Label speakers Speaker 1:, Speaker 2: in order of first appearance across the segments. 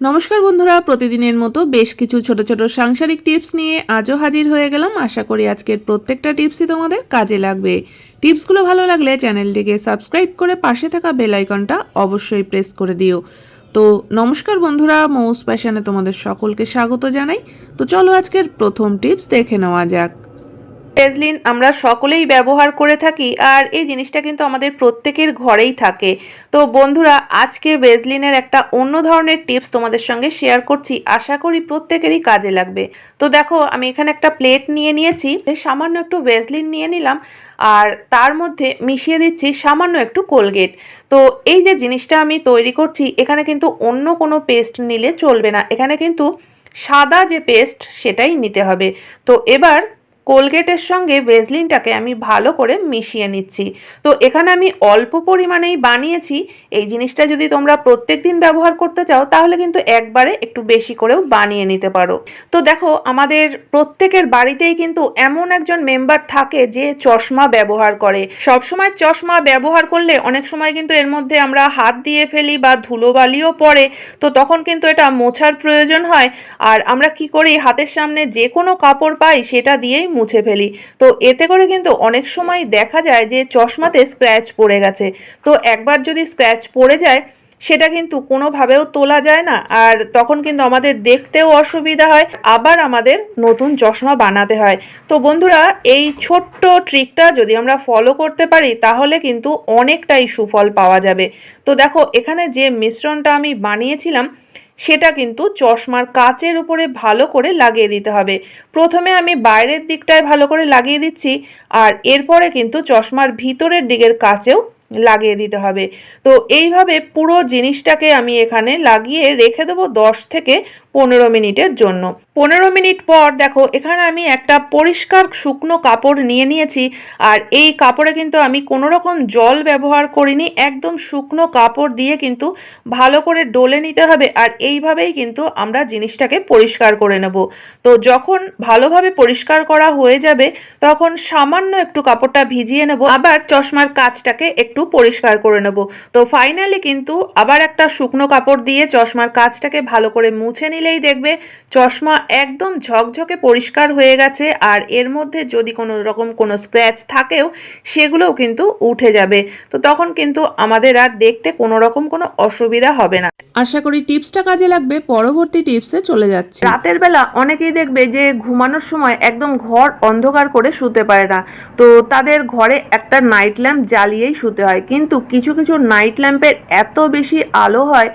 Speaker 1: নমস্কার বন্ধুরা, প্রতিদিনের মতো বেশ কিছু ছোট ছোট সাংসারিক টিপস নিয়ে আজও হাজির হয়ে গেলাম। আশা করি আজকের প্রত্যেকটা টিপসই তোমাদের কাজে লাগবে। টিপসগুলো ভালো লাগলে চ্যানেলটিকে সাবস্ক্রাইব করে পাশে থাকা বেল আইকনটা অবশ্যই প্রেস করে দিও। তো নমস্কার বন্ধুরা, মৌস প্যাশনে তোমাদের সকলকে স্বাগত জানাই। তো চলো আজকের প্রথম টিপস দেখে নেওয়া যাক। ভেজলিন আমরা সকলেই ব্যবহার করে থাকি আর এই জিনিসটা কিন্তু আমাদের প্রত্যেকের ঘরেই থাকে। তো বন্ধুরা, আজকে ভেজলিনের একটা অন্য ধরনের টিপস তোমাদের সঙ্গে শেয়ার করছি। আশা করি প্রত্যেকেরই কাজে লাগবে। তো দেখো, আমি এখানে একটা প্লেট নিয়ে নিয়েছি। সামান্য একটু ভেজলিন নিয়ে নিলাম আর তার মধ্যে মিশিয়ে দিচ্ছি সামান্য একটু কোলগেট। তো এই যে জিনিসটা আমি তৈরি করছি, এখানে কিন্তু অন্য কোনো পেস্ট নিলে চলবে না। এখানে কিন্তু সাদা যে পেস্ট, সেটাই নিতে হবে। তো এবার কোলগেটের সঙ্গে ভেজলিনটাকে আমি ভালো করে মিশিয়ে নিচ্ছি। তো এখানে আমি অল্প পরিমাণেই বানিয়েছি। এই জিনিসটা যদি তোমরা প্রত্যেক দিন ব্যবহার করতে চাও, তাহলে কিন্তু একবারে একটু বেশি করেও বানিয়ে নিতে পারো। তো দেখো, আমাদের প্রত্যেকের বাড়িতেই কিন্তু এমন একজন মেম্বার থাকে যে চশমা ব্যবহার করে। সবসময় চশমা ব্যবহার করলে অনেক সময় কিন্তু এর মধ্যে আমরা হাত দিয়ে ফেলি বা ধুলোবালিও পড়ে, তো তখন কিন্তু এটা মোছার প্রয়োজন হয়। আর আমরা কি করি, হাতের সামনে যে কোনো কাপড় পাই, সেটা দিয়েই মুছে ফেলি। তো এতে করে কিন্তু অনেক সময় দেখা যায় যে চশমাতে স্ক্র্যাচ পড়ে গেছে। তো একবার যদি স্ক্র্যাচ পড়ে যায়, সেটা কিন্তু কোনোভাবেও তোলা যায় না। আর তখন কিন্তু আমাদের দেখতেও অসুবিধা হয়, আবার আমাদের নতুন চশমা বানাতে হয়। তো বন্ধুরা, এই ছোট্ট ট্রিকটা যদি আমরা ফলো করতে পারি, তাহলে কিন্তু অনেকটাই সুফল পাওয়া যাবে। তো দেখো, এখানে যে মিশ্রণটা আমি বানিয়েছিলাম সেটা কিন্তু চশমার কাচের উপরে ভালো করে লাগিয়ে দিতে হবে। প্রথমে আমি বাইরের দিকটায় ভালো করে লাগিয়ে দিচ্ছি আর এরপরে কিন্তু চশমার ভিতরের দিকের কাচেও লাগিয়ে দিতে হবে। তো এইভাবে পুরো জিনিসটাকে আমি এখানে লাগিয়ে রেখে দেবো দশ থেকে পনেরো মিনিটের জন্য। পনেরো মিনিট পর, দেখো, এখানে আমি একটা পরিষ্কার শুকনো কাপড় নিয়ে নিয়েছি, আর এই কাপড়ে কিন্তু আমি কোনো রকম জল ব্যবহার করিনি, একদম শুকনো কাপড় দিয়ে কিন্তু ভালো করে ডলে নিতে হবে, আর এইভাবেই কিন্তু আমরা জিনিসটাকে পরিষ্কার করে নেব। তো যখন ভালোভাবে পরিষ্কার করা হয়ে যাবে, তখন সামান্য একটু কাপড়টা ভিজিয়ে নেব, আবার চশমার কাচটাকে একটু পরিষ্কার করে নেব। তো ফাইনালি কিন্তু আবার একটা শুকনো কাপড় দিয়ে চশমার কাচটাকে ভালো করে মুছে নিলেই দেখবে, চশমা একদম ঝকঝকে পরিষ্কার হয়ে গেছে আর এর মধ্যে যদি কোনো রকম কোনো স্ক্র্যাচ থাকেও সেগুলোও কিন্তু উঠে যাবে। তো তখন কিন্তু আমাদের আর দেখতে কোনো রকম কোনো অসুবিধা হবে না। আশা করি টিপসটা কাজে লাগবে পরবর্তী টিপসে চলে যাচ্ছে। রাতের বেলা অনেকেই দেখবে যে ঘুমানোর সময় একদম ঘর অন্ধকার করে শুতে পারে না। তো তাদের ঘরে একটা নাইট ল্যাম্প জ্বালিয়েই শুতে হয়। কিন্তু কিছু কিছু নাইট ল্যাম্পের এত বেশি আলো হয়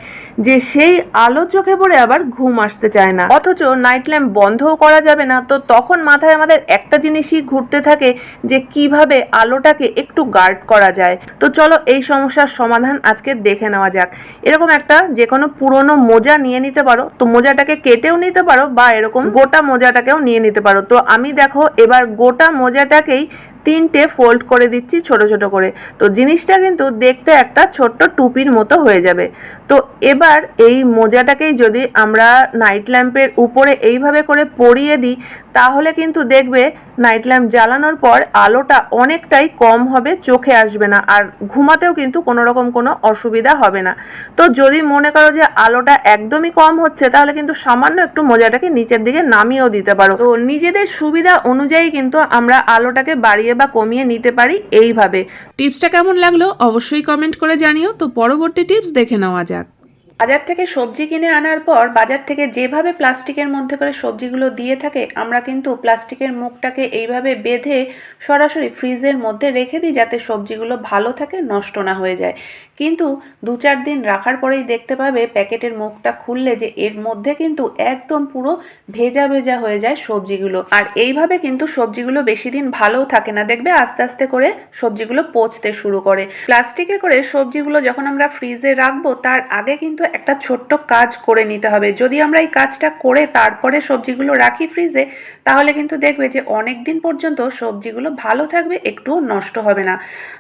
Speaker 1: যে সেই আলো চোখে পড়ে আবার ঘুম আসতে চায় না। অথচ নাইট ল্যাম্প বন্ধও করা যাবে না, তো তখন মাথায় আমাদের একটা জিনিসই ঘুরতে থাকে যে কীভাবে আলোটাকে একটু গার্ড করা যায়। তো চলো এই সমস্যার সমাধান আজকে দেখে নেওয়া যাক। এরকম একটা যে কোনো পুরনো মোজা নিয়ে নিতে পারো, তো মোজাটাকে কেটেও নিতে পারো বা এরকম গোটা মোজাটাকেও নিয়ে নিতে পারো। তো আমি দেখো, এবার গোটা মোজাটাকেই তিনটে ফোল্ড করে দিচ্ছি ছোট ছোট করে। তো জিনিসটা কিন্তু দেখতে একটা ছোট্ট টুপির মতো হয়ে যাবে। তো এবার এই মোজাটাকেই যদি আমরা নাইট ল্যাম্পের উপরে এইভাবে করে পরিয়ে দিই, তাহলে কিন্তু দেখবে নাইট ল্যাম্প জ্বালানোর পর আলোটা অনেকটাই কম হবে, চোখে আসবে না। আর ঘুমাতেও কিন্তু কোনো রকম কোনো অসুবিধা হবে না। তো যদি মনে করো যে আলোটা একদমই কম হচ্ছে, তাহলে কিন্তু সামান্য একটু মোজাটাকে নিচের দিকে নামিয়েও দিতে পারো। তো নিজেদের সুবিধা অনুযায়ী কিন্তু আমরা আলোটাকে বাড়িয়ে বা কমিয়ে নিতে পারি এইভাবে। টিপসটা কেমন লাগল অবশ্যই কমেন্ট করে জানিও। তো পরবর্তী টিপস দেখে নেওয়া যাক। বাজার থেকে সবজি কিনে আনার পর বাজার থেকে যেভাবে প্লাস্টিকের মধ্যে করে সবজিগুলো দিয়ে থাকে, আমরা কিন্তু প্লাস্টিকের মুখটাকে এইভাবে বেঁধে সরাসরি ফ্রিজের মধ্যে রেখে দিই যাতে সবজিগুলো ভালো থাকে, নষ্ট না হয়ে যায়। কিন্তু দু চার দিন রাখার পরেই দেখতে পাবে প্যাকেটের মুখটা খুললে যে এর মধ্যে কিন্তু একদম পুরো ভেজা ভেজা হয়ে যায় সবজিগুলো। আর এইভাবে কিন্তু সবজিগুলো বেশি দিন ভালোও থাকে না, দেখবে আস্তে আস্তে করে সবজিগুলো পচতে শুরু করে। প্লাস্টিকে করে সবজিগুলো যখন আমরা ফ্রিজে রাখব, তার আগে কিন্তু একটা ছোট্ট কাজ করে নিতে হবে। যদি আমরা এই কাজটা করে তারপরে সবজিগুলো রাখি ফ্রিজে তাহলে কিন্তু দেখবে যে অনেক দিন পর্যন্ত সবজিগুলো ভালো থাকবে, একটুও নষ্ট হবে না।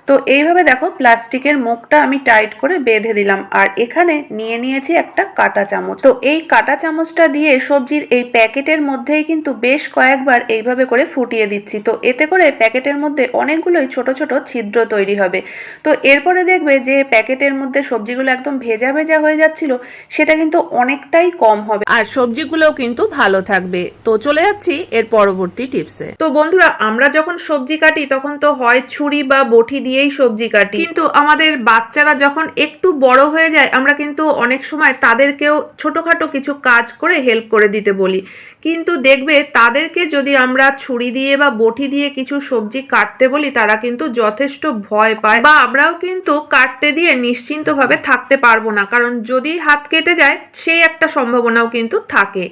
Speaker 1: তো এইভাবে দেখো প্লাস্টিকের মুখটা আমি টাইট করে বেঁধে দিলাম আর এখানে নিয়ে নিয়েছি একটা কাটা চামচ। তো এই কাঁটা চামচটা দিয়ে সবজির এই প্যাকেটের মধ্যেই কিন্তু বেশ কয়েকবার এইভাবে করে ফুটিয়ে দিচ্ছি। তো এতে করে প্যাকেটের মধ্যে অনেকগুলোই ছোট ছোট ছিদ্র তৈরি হবে। তো এরপরে দেখবে যে প্যাকেটের মধ্যে সবজিগুলো একদম ভেজা ভেজা হয়ে যাচ্ছিল সেটা কিন্তু অনেকটাই কম হবে। আর সবজিগুলোও কিন্তু ভালো থাকবে। তো চলে যাচ্ছি এর পরবর্তী টিপসে তো বন্ধুরা আমরা যখন সবজি কাটি তখন তো হয় ছুরি বা বটি দিয়েই সবজি কাটি। কিন্তু আমাদের বাচ্চারা যখন একটু বড় হয়ে যায় আমরা কিন্তু অনেক সময় তাদেরকেও ছোটখাটো কিছু কাজ করে হেল্প করে দিতে বলি। কিন্তু দেখবে তাদেরকে যদি আমরা ছুরি দিয়ে বা বটি দিয়ে কিছু সবজি কাটতে বলি তারা কিন্তু যথেষ্ট ভয় পায়। বা আমরাও কিন্তু কাটতে দিয়ে নিশ্চিন্তভাবে থাকতে পারব না। কারণ যদি হাত কেটে যায়, সেই একটা সম্ভাবনাও কিন্তু থাকে।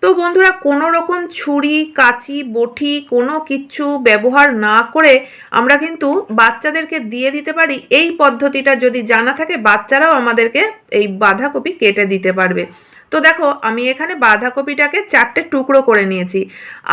Speaker 1: তো বন্ধুরা, কোনো রকম ছুরি, কাঁচি, বটি, কোনো কিছু ব্যবহার না করে আমরা কিন্তু বাচ্চাদেরকে দিয়ে দিতে পারি। এই পদ্ধতিটা যদি জানা থাকে, বাচ্চারাও আমাদেরকে এই বাঁধাকপি কেটে দিতে পারবে। তো দেখো, আমি এখানে বাঁধাকপিটাকে চারটে টুকরো করে নিয়েছি।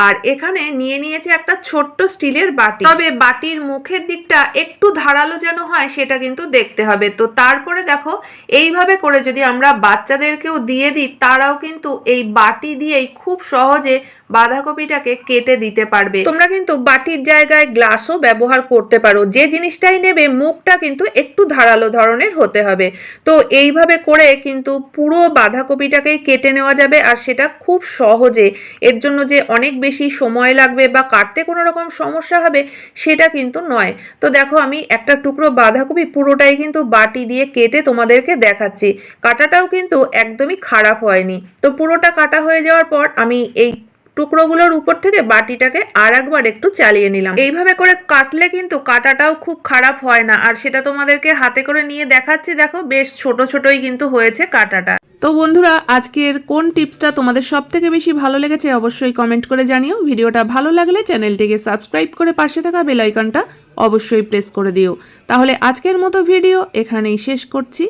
Speaker 1: আর এখানে নিয়ে নিয়েছি একটা ছোট্ট স্টিলের বাটি। তবে বাটির মুখের দিকটা একটু ধারালো যেন হয়, সেটা কিন্তু দেখতে হবে। তো তারপরে দেখো, এইভাবে করে যদি আমরা বাচ্চাদেরকেও দিয়ে দিই, তারাও কিন্তু এই বাটি দিয়েই খুব সহজে বাঁধাকপিটাকে কেটে দিতে পারবে। তোমরা কিন্তু বাটির জায়গায় গ্লাসও ব্যবহার করতে পারো। যে জিনিসটাই নেবে, মুখটা কিন্তু একটু ধারালো ধরনের হতে হবে। তো এইভাবে করে কিন্তু পুরো বাঁধাকপিটাকেই কেটে নেওয়া যাবে আর সেটা খুব সহজে। এর জন্য যে অনেক বেশি সময় লাগবে বা কাটতে কোনো রকম সমস্যা হবে, সেটা কিন্তু নয়। তো দেখো, আমি একটা টুকরো বাঁধাকপি পুরোটাই কিন্তু বাটি দিয়ে কেটে তোমাদেরকে দেখাচ্ছি। কাটাটাও কিন্তু একদমই খারাপ হয়নি। তো পুরোটা কাটা হয়ে যাওয়ার পর আমি এই টুকরোগুলোর উপর থেকে বাটিটাকে আর একবার একটু চালিয়ে নিলাম। এইভাবে করে কাটলে কিন্তু কাটাটাও খুব খারাপ হয় না। আর সেটা তোমাদেরকে হাতে করে নিয়ে দেখাচ্ছি, দেখো বেশ ছোট ছোটই কিন্তু হয়েছে কাটাটা। তো বন্ধুরা, আজকের কোন টিপসটা তোমাদের সব থেকে বেশি ভালো লেগেছে অবশ্যই কমেন্ট করে জানিও। ভিডিওটা ভালো লাগলে চ্যানেলটিকে সাবস্ক্রাইব করে পাশে থাকা বেল আইকনটা অবশ্যই প্রেস করে দিও। তাহলে আজকের মতো ভিডিও এখানেই শেষ করছি।